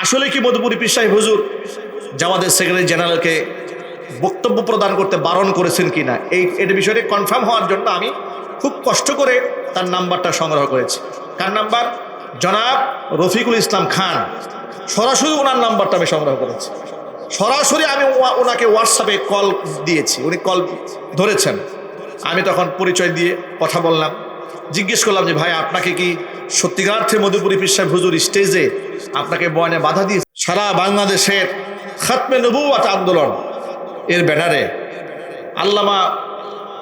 আসলে কি মধুপুরি পীর সাহেব হুজুর, জামাতের সেক্রেটারি জেনারেলকে বক্তব্য প্রদান করতে বারণ করেছেন কিনা? এই এটা বিষয়টি কনফার্ম হওয়ার জন্য আমি খুব কষ্ট করে তার নাম্বারটা সংগ্রহ করেছি। কার নাম্বার? জনাব রফিকুল ইসলাম খান। সরাসরি ওনার নাম্বারটা আমি সংগ্রহ করেছি। সরাসরি আমি ওনাকে হোয়াটসঅ্যাপে কল দিয়েছি। উনি কল ধরেছেন। আমি তখন পরিচয় দিয়ে কথা বললাম। জিজ্ঞেস করলাম যে, ভাই, আপনাকে কি সত্যিকার্থে মধুপুরী পীর সাহেব হুজুর স্টেজে আপনাকে বয়নে বাধা দিয়ে সারা বাংলাদেশের খাতমে নবুয়াত আন্দোলন এর ব্যানারে আল্লামা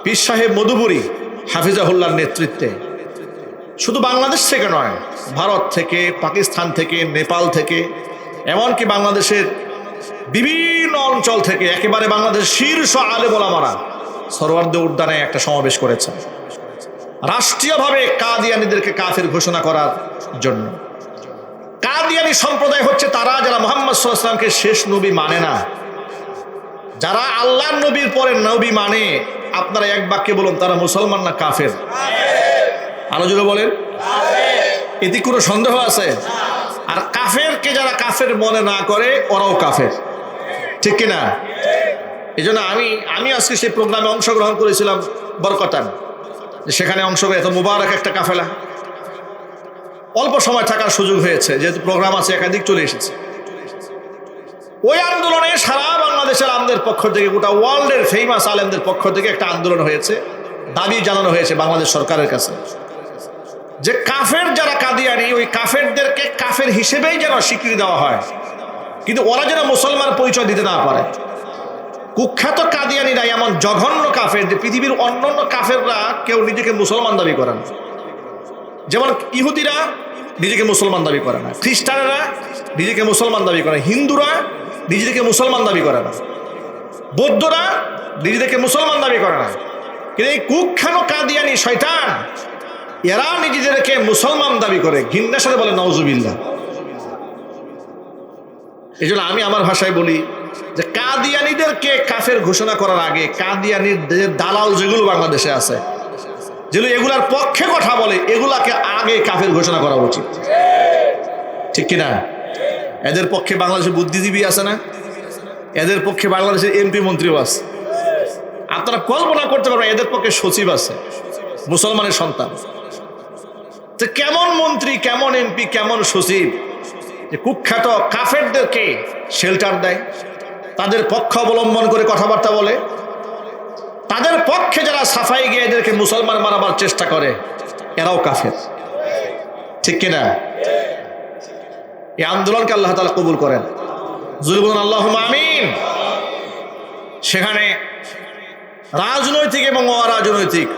পীর সাহেব মধুপুরী হাফিজাহুল্লার নেতৃত্বে। শুধু বাংলাদেশ থেকে নয়, ভারত থেকে, পাকিস্তান থেকে, নেপাল থেকে, এমনকি বাংলাদেশের বিভিন্ন অঞ্চল থেকে, একেবারে বাংলাদেশের শীর্ষ আলে বলামারা সরোয়ার্দ উদ্যানে একটা সমাবেশ করেছেন। রাষ্ট্রীয়ভাবে কাদিয়ানিদেরকে কাফের ঘোষণা করার জন্য। কাদিয়ানি সম্প্রদায় হচ্ছে তারা যারা মোহাম্মদ সাল্লামকে শেষ নবী মানে না। যারা আল্লাহর নবীর পরে নবী মানে আপনারা এক বাক্যে বলুন, তারা মুসলমান না কাফের? জোরে বলেন। এতে কোনো সন্দেহ আছে? আর কাফেরকে যারা কাফের মনে না করে, ওরাও কাফের। ঠিক কিনা? এই জন্য আমি আমি আজকে সেই প্রোগ্রামে অংশগ্রহণ করেছিলাম বরকতান। সেখানে অংশগ্রহণ এত মুবারক একটা কাফেলা। অল্প সময় থাকার সুযোগ হয়েছে, যেহেতু প্রোগ্রাম আছে, একাধিক চলে এসেছে। ওই আন্দোলনে সারা বাংলাদেশের আলেমদের পক্ষ থেকে, গোটা ওয়ার্ল্ডের ফেমাস আলেমদের পক্ষ থেকে একটা আন্দোলন হয়েছে, দাবি জানানো হয়েছে বাংলাদেশ সরকারের কাছে। যে কাফের যারা কাদিয়ানি, ওই কাফেরদেরকে কাফের হিসেবেই যেন স্বীকৃতি দেওয়া হয়। কিন্তু ওরা যেন মুসলমান পরিচয় দিতে না পারে। কুখ্যাত কাদিয়ানিরা এমন জঘন্য কাফের যে পৃথিবীর অন্যান্য কাফেররা কেউ নিজেকে মুসলমান দাবি করেন যেমন ইহুদিরা নিজেকে মুসলমান দাবি করে না, খ্রিস্টানেরা নিজেকে মুসলমান দাবি করে হিন্দুরা নিজেদেরকে মুসলমান দাবি করে না, বৌদ্ধরা নিজেদেরকে মুসলমান দাবি করে না। কিন্তু এই কুখ্যাত কাদিয়ানি শয়তান, এরা নিজেদেরকে মুসলমান দাবি করে। ঘিন্নার সাথে বলে নওজুবিল্লা এই জন্য আমি আমার ভাষায় বলি যে কাদিয়ানিদেরকে কাফের ঘোষণা করার আগে, কাদিয়ানির দালাল যেগুলো বাংলাদেশে আছে যেগুলো এগুলার পক্ষে কথা বলে, এগুলাকে আগে কাফের ঘোষণা করা উচিত। ঠিক কিনা? এদের পক্ষে বাংলাদেশের বুদ্ধিজীবী আছে না? এদের পক্ষে বাংলাদেশের এমপি মন্ত্রীও আছে। আপনারা কল্পনা করতে পারবেন, এদের পক্ষে সচিব আছে, মুসলমানের সন্তান। তো কেমন মন্ত্রী, কেমন এমপি, কেমন সচিব? যে কুখ্যাত কাফেরদেরকে শেল্টার দেয়, তাদের পক্ষ অবলম্বন করে কথাবার্তা বলে তাদের পক্ষে যারা সাফাই গিয়ে এদেরকে মুসলমান মারাবার চেষ্টা করে, এরাও কাফের। ঠিক কিনা? এই আন্দোলনকে আল্লাহ তালা কবুল করেন। আল্লাহ আমিন। সেখানে রাজনৈতিক এবং অরাজনৈতিক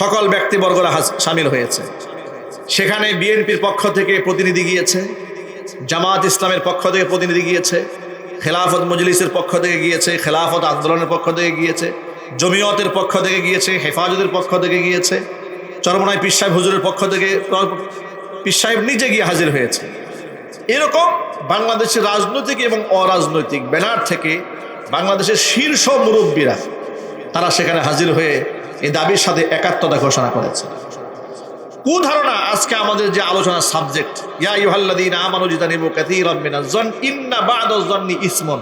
সকল ব্যক্তিবর্গরা সামিল হয়েছে। সেখানে বিএনপির পক্ষ থেকে প্রতিনিধি গিয়েছে জামাত ইসলামের পক্ষ থেকে প্রতিনিধি গিয়েছে, খেলাফত মজলিসের পক্ষ থেকে গিয়েছে, খেলাফত আন্দোলনের পক্ষ থেকে গিয়েছে। জমিয়তের পক্ষ থেকে গিয়েছে, হেফাজতের পক্ষ থেকে গিয়েছে, চরমনায় পীর সাহেব হুজুরের পক্ষ থেকে, পীর সাহেব নিজে গিয়ে হাজির হয়েছে। এরকম বাংলাদেশের রাজনৈতিক এবং অরাজনৈতিক ব্যানার থেকে বাংলাদেশের শীর্ষ মুরব্বীরা, তারা সেখানে হাজির হয়ে এই দাবির সাথে একাত্মতা ঘোষণা করেছে। কুধারণা আজকে আমাদের যে আলোচনার সাবজেক্ট, ইয়া ইউহাল্লাদিন আমানু জিতানিবু কাসীরাম মিনাজ জন ইন্না বা'দাজ জন্নি ইসমুন।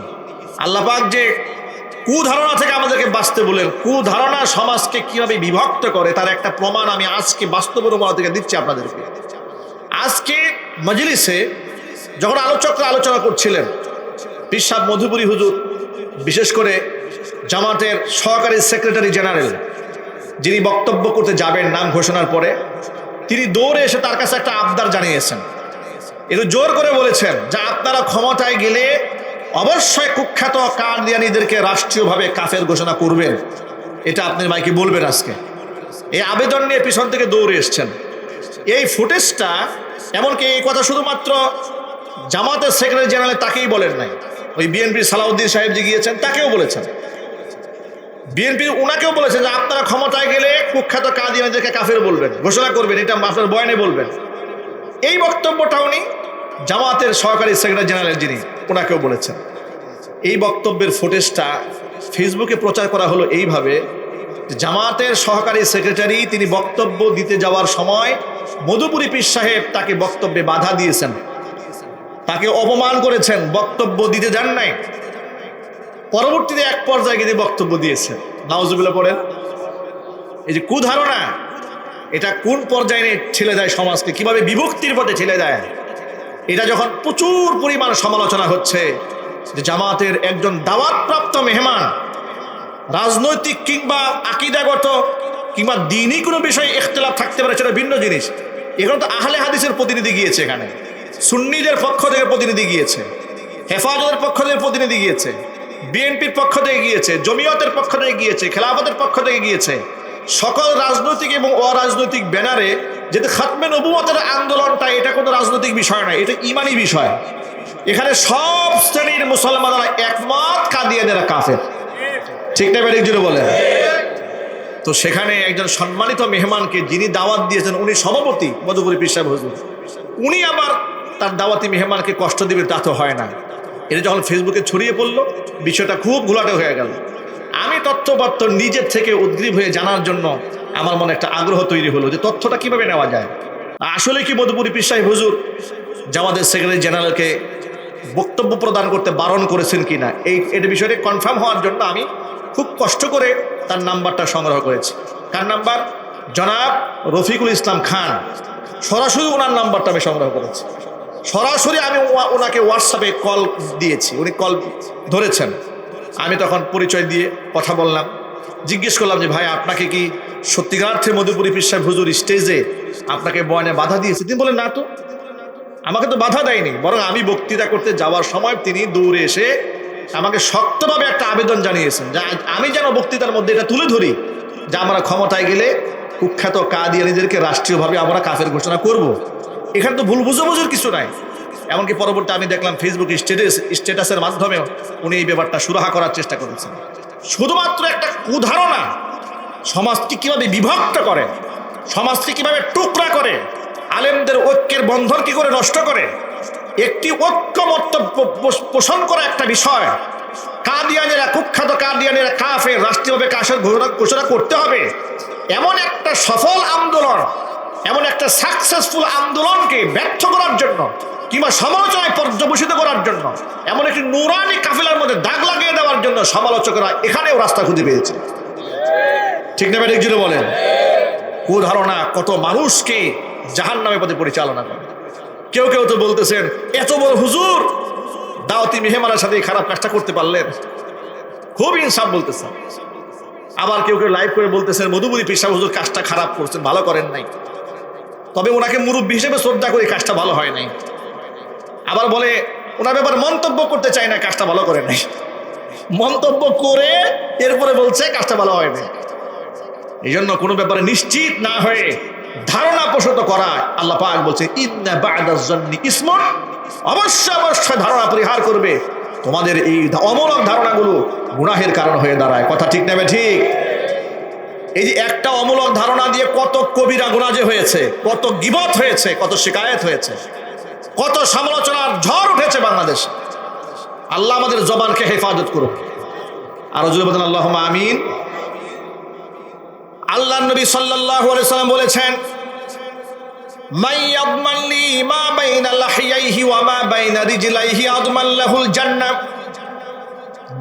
আল্লাহ পাক যে কুধারণা থেকে আমাদেরকে বাঁচতে বলেন। কুধারণা সমাজকে কীভাবে বিভক্ত করে, তার একটা প্রমাণ আমি আজকে বাস্তব অনুমান থেকে দিচ্ছি আপনাদেরকে। আজকে মজলিসে যখন আলোচকরা আলোচনা করছিলেন পিসাব মধুপুরী হুজুর, বিশেষ করে জামাতের সহকারী সেক্রেটারি জেনারেল, যিনি বক্তব্য করতে যাবেন নাম ঘোষণার পরে, তিনি দৌড়ে এসে তার কাছে একটা আবদার জানিয়েছেন। একটু জোর করে বলেছেন যে আপনারা ক্ষমতায় গেলে অবশ্যই কুখ্যাত কারদিয়ানিদেরকে রাষ্ট্রীয়ভাবে কাফের ঘোষণা করবেন। এটা আপনি মাইকে বলবেন আজকে। এই আবেদন নিয়ে পিছন থেকে দৌড়ে এসছেন। এই ফুটেজটা এমনকি এই কথা শুধুমাত্র জামাতের সেক্রেটারি জেনারেল তাকেই বলেন নাই। ওই বিএনপির সালাউদ্দিন সাহেব যে গিয়েছেন, তাকেও বলেছেন। বিএনপি উনাকেও বলেছেন যে আপনারা ক্ষমতায় গেলে কুখ্যাত কাদিয়ানিদেরকে কাফের বলবেন। ঘোষণা করবেন, এটা আপনার বয়নে বলবেন। এই বক্তব্যটা উনি জামাতের সহকারী সেক্রেটারি জেনারেল যিনি, ওনাকেও বলেছেন। এই বক্তব্যের ফুটেজটা ফেসবুকে প্রচার করা হলো এইভাবে জামাতের সহকারী সেক্রেটারি তিনি বক্তব্য দিতে যাওয়ার সময় মধুপুরী পীর সাহেব তাকে বক্তব্যে বাধা দিয়েছেন। তাকে অপমান করেছেন, বক্তব্য দিতে যান নাই। পরবর্তীতে এক পর্যায়ে গিয়ে বক্তব্য দিয়েছেন। নাউজুবিল্লাহ পড়েন, এই যে কুধারণা, এটা কোন পর্যায়ে ঠেলে দেয় সমাজকে, কীভাবে বিভক্তির পথে ঠেলে দেয়? এটা যখন প্রচুর পরিমাণ সমালোচনা হচ্ছে যে জামাতের একজন দাওয়াতপ্রাপ্ত মেহমান, রাজনৈতিক কিংবা আকিদাগত কিংবা দিনই কোনো বিষয়ে ইখতলাফ থাকতে পারে সেটা ভিন্ন জিনিস। এখানে তো আহলে হাদিসের প্রতিনিধি গিয়েছে এখানে। সুন্নিদের পক্ষ থেকে প্রতিনিধি গিয়েছে, হেফাজতের পক্ষ থেকে প্রতিনিধি গিয়েছে, বিএনপির পক্ষ থেকে গিয়েছে, জমিয়তের পক্ষ থেকে গিয়েছে, খেলাফতের পক্ষ থেকে গিয়েছে। সকল রাজনৈতিক এবং অরাজনৈতিক ব্যানারে যেহেতু খাতমে নবুমতের আন্দোলনটা, এটা কোনো রাজনৈতিক বিষয় নয়, এটা ইমানি বিষয়। এখানে সব শ্রেণির মুসলমানরা একমত কাদিয়ানেরা কাফের। ঠিক না ব্যারিক জুড়ে বলেন তো সেখানে একজন সম্মানিত মেহমানকে যিনি দাওয়াত দিয়েছেন, উনি সভাপতি মধুপুরি পিসাব হুজুর। উনি আবার তার দাওয়াতি মেহমানকে কষ্ট দিবে, তা তো হয় না। এটা যখন ফেসবুকে ছড়িয়ে পড়ল, বিষয়টা খুব ঘোলাটে হয়ে গেল। আমি তথ্যপত্র নিজের থেকে উদ্গ্রীব হয়ে জানার জন্য আমার মনে একটা আগ্রহ তৈরি হলো যে তথ্যটা কীভাবে নেওয়া যায়। আসলে কি মধুপুরি পিসাই হুজুর জামাদের সেক্রেটারি জেনারেলকে বক্তব্য প্রদান করতে বারণ করেছেন কিনা, এই এটা বিষয়টা কনফার্ম হওয়ার জন্য আমি খুব কষ্ট করে তার নাম্বারটা সংগ্রহ করেছি। কার নাম্বার? জনাব রফিকুল ইসলাম খান। সরাসরি ওনার নাম্বারটা আমি সংগ্রহ করেছি। সরাসরি আমি ওনাকে হোয়াটসঅ্যাপে কল দিয়েছি, উনি কল ধরেছেন। আমি তখন পরিচয় দিয়ে কথা বললাম। জিজ্ঞেস করলাম যে, ভাই, আপনাকে কি সত্যিকার্থে মধুপুরি পিসাব হুজুর স্টেজে আপনাকে বয়ানে বাধা দিয়েছে? তিনি বলেন না তো। আমাকে তো বাধা দেয়নি। বরং আমি বক্তৃতা করতে যাওয়ার সময় তিনি দৌড়ে এসে আমাকে শক্তভাবে একটা আবেদন জানিয়েছেন যে আমি যেন বক্তৃতার মধ্যে এটা তুলে ধরি যে, আমরা ক্ষমতায় গেলে কুখ্যাত কাদিয়ানিদেরকে রাষ্ট্রীয়ভাবে আমরা কাফের ঘোষণা করব। এখানে তো ভুল বুঝাবুঝির কিছু নাই। এমনকি পরবর্তী আমি দেখলাম ফেসবুক স্টেটাস স্ট্যাটাসের মাধ্যমেও উনি এই ব্যাপারটা সুরাহা করার চেষ্টা করেছেন। শুধুমাত্র একটা কুধারণা সমাজকে কীভাবে বিভক্ত করে, সমাজকে কীভাবে টুকরা করে, আলেমদের ঐক্যের বন্ধন কি করে নষ্ট করে, একটি ঐক্যমত্য পোষণ করা একটা বিষয়। কাদিয়ানেরা কুখ্যাত কাদিয়ানেরা কাফের, রাষ্ট্রীয়ভাবে কাশের ঘোষণা ঘোষণা করতে হবে। এমন একটা সফল আন্দোলন, এমন একটা সাকসেসফুল আন্দোলনকে ব্যর্থ করার জন্য কিংবা সমালোচনায় পর্যবেসিত করার জন্য, এমন একটি নুরানি কাফিলার মধ্যে দাগ লাগিয়ে দেওয়ার জন্য সমালোচকরা এখানেও রাস্তা খুঁজে পেয়েছে। ঠিক না ব্যাটিক জুড়ে বলেন? কুধারণা কত মানুষকে জাহান নামে পথে পরিচালনা করে। কেউ কেউ তো বলতেছেন, এত বড় হুজুর, দাওয়াতি মেহমানের সাথে খারাপ কাজটা করতে পারলেন? খুব ইনসাফ বলতেছেন আবার কেউ কেউ লাইভ করে বলতেছেন মধুবুরি পেশা হুজুর কাজটা খারাপ করছেন, ভালো করেন নাই। তবে ওনাকে মুরব্বী হিসেবে শ্রদ্ধা করে কাজটা ভালো হয় নাই। আবার বলে, ওনার ব্যাপারে মন্তব্য করতে চায় না, কাজটা ভালো করে নাই। মন্তব্য করে এরপরে বলছে, কাজটা ভালো হয় না এই জন্য কোনো ব্যাপারে নিশ্চিত না হয়ে ধারণা পোষত করা আল্লাহ পাক বলছে ইসমন। অবশ্যই অবশ্যই ধারণা পরিহার করবে। তোমাদের এই অমূলক ধারণাগুলো গুনাহের কারণ হয়ে দাঁড়ায়। কথা ঠিক নেবে ঠিক এই যে একটা অমূলক ধারণা দিয়ে কত কবিরা গুণা হয়েছে, কত গিবত হয়েছে, কত শিকায়েত হয়েছে। কত সমালোচনার ঝড় উঠেছে বাংলাদেশ। আল্লাহ আমাদের জবানকে হেফাজত করুক। আর যদি বলেন আল্লাহ আমিন। আল্লাহ নবী আলাইহি সাল্লাম বলেছেন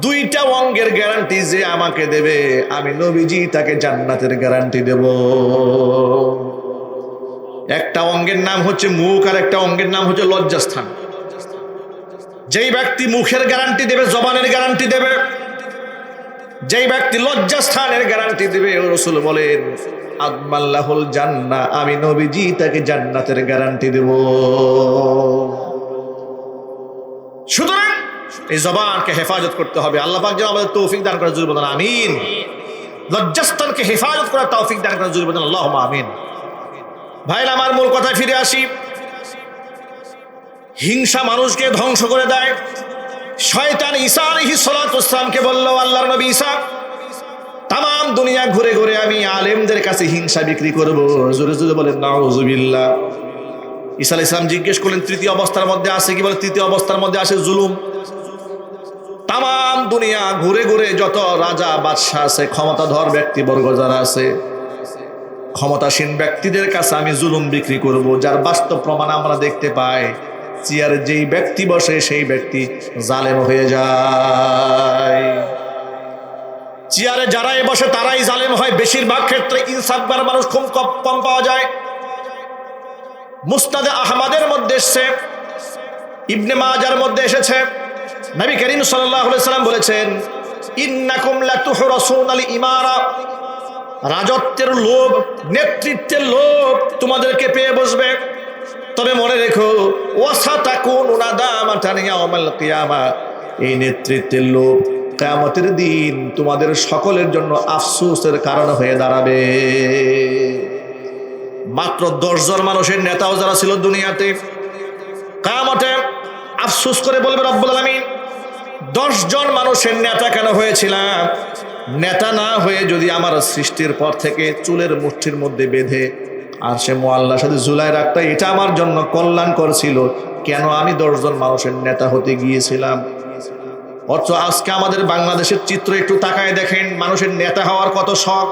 দুইটা অঙ্গের গ্যারান্টি যে আমাকে দেবে, আমি নবীজি তাকে জান্নাতের গ্যারান্টি দেব। একটা অঙ্গের নাম হচ্ছে মুখ আর একটা অঙ্গের নাম হচ্ছে লজ্জাস্থান। যেই ব্যক্তি মুখের গ্যারান্টি দেবে, জবানের গ্যারান্টি দেবে, যেই ব্যক্তি লজ্জাস্থানের গ্যারান্টি দেবে রসুল বলেন আদমাল্লাহুল জান্না, আমি নবীজি তাকে জান্নাতের গ্যারান্টি দেব। সুতরাং এই জবানকে হেফাজত করতে হবে। আল্লাহ যেন আমাদের তৌফিক দান করার জন্য বলেন, আমিন। লজ্জাস্থানকে হেফাজত করার তৌফিক দান করার জন্য বলেন আল্লাহ আমিন। ভাইরা আমার মূল কথায় ফিরে আসি। হিংসা মানুষকে ধ্বংস করে দেয়। শয়তান ঈসা আলাইহিস সালাতু ওয়াসসালামকে বলল, আল্লাহর নবী ঈসা তাম দুনিয়া ঘুরে ঘুরে আমি আলেমদের কাছে হিংসা বিক্রি করব। জোরে জোরে বলেন নাউজুবিল্লাহ ঈসা আলাইহিস সালাম জিজ্ঞেস করলেন, তৃতীয় অবস্থার মধ্যে আছে কি? বলে, তৃতীয় অবস্থার মধ্যে আছে জুলুম। তাম দুনিয়া ঘুরে ঘুরে যত রাজা, বাদশাহ আছে, ক্ষমতাধর ব্যক্তিবর্গ যারা আছে ক্ষমতাসীন ব্যক্তিদের কাছে আমি জুলুম বিক্রি করব, যার বাস্তব প্রমাণ আমরা দেখতে পাই। চেয়ারে যেই ব্যক্তি বসে, সেই ব্যক্তি জালেম হয়ে যায়। চেয়ারে যারাই বসে, তারাই জালেম হয়। বেশিরভাগ ক্ষেত্রে ইনসাফবার মানুষ খুব কম পাওয়া যায়। মুস্তাদে আহমদের মধ্যে এসছে, ইবনে মাজার মধ্যে এসেছে। নবী করিম আলাইহি সাল্লাম বলেছেন, ইন্নাকুম লাতুহরাসুন আল ইমারা। রাজত্বের লোভ, নেতৃত্বের লোভ তোমাদেরকে পেয়ে বসবে। তবে মনে রেখো ওয়াসা তাকুন এই নেতৃত্বের লোভ কিয়ামতের দিন তোমাদের সকলের জন্য আফসোসের কারণ হয়ে দাঁড়াবে। মাত্র দশজন মানুষের নেতাও যারা ছিল দুনিয়াতে কামতে আফসোস করে বলবে রব্বুল আলমিন, দশজন মানুষের নেতা কেন হয়েছিলাম? নেতা না হয়ে যদি আমার সৃষ্টির পর থেকে চুলের মুষ্টির মধ্যে বেঁধে, আর সে মোয়াল্লার সাথে জুলাই রাখতে এটা আমার জন্য কল্যাণ করেছিল কেন আমি দশজন মানুষের নেতা হতে গিয়েছিলাম? অর্থ আজকে আমাদের বাংলাদেশের চিত্র একটু তাকায় দেখেন, মানুষের নেতা হওয়ার কত শখ।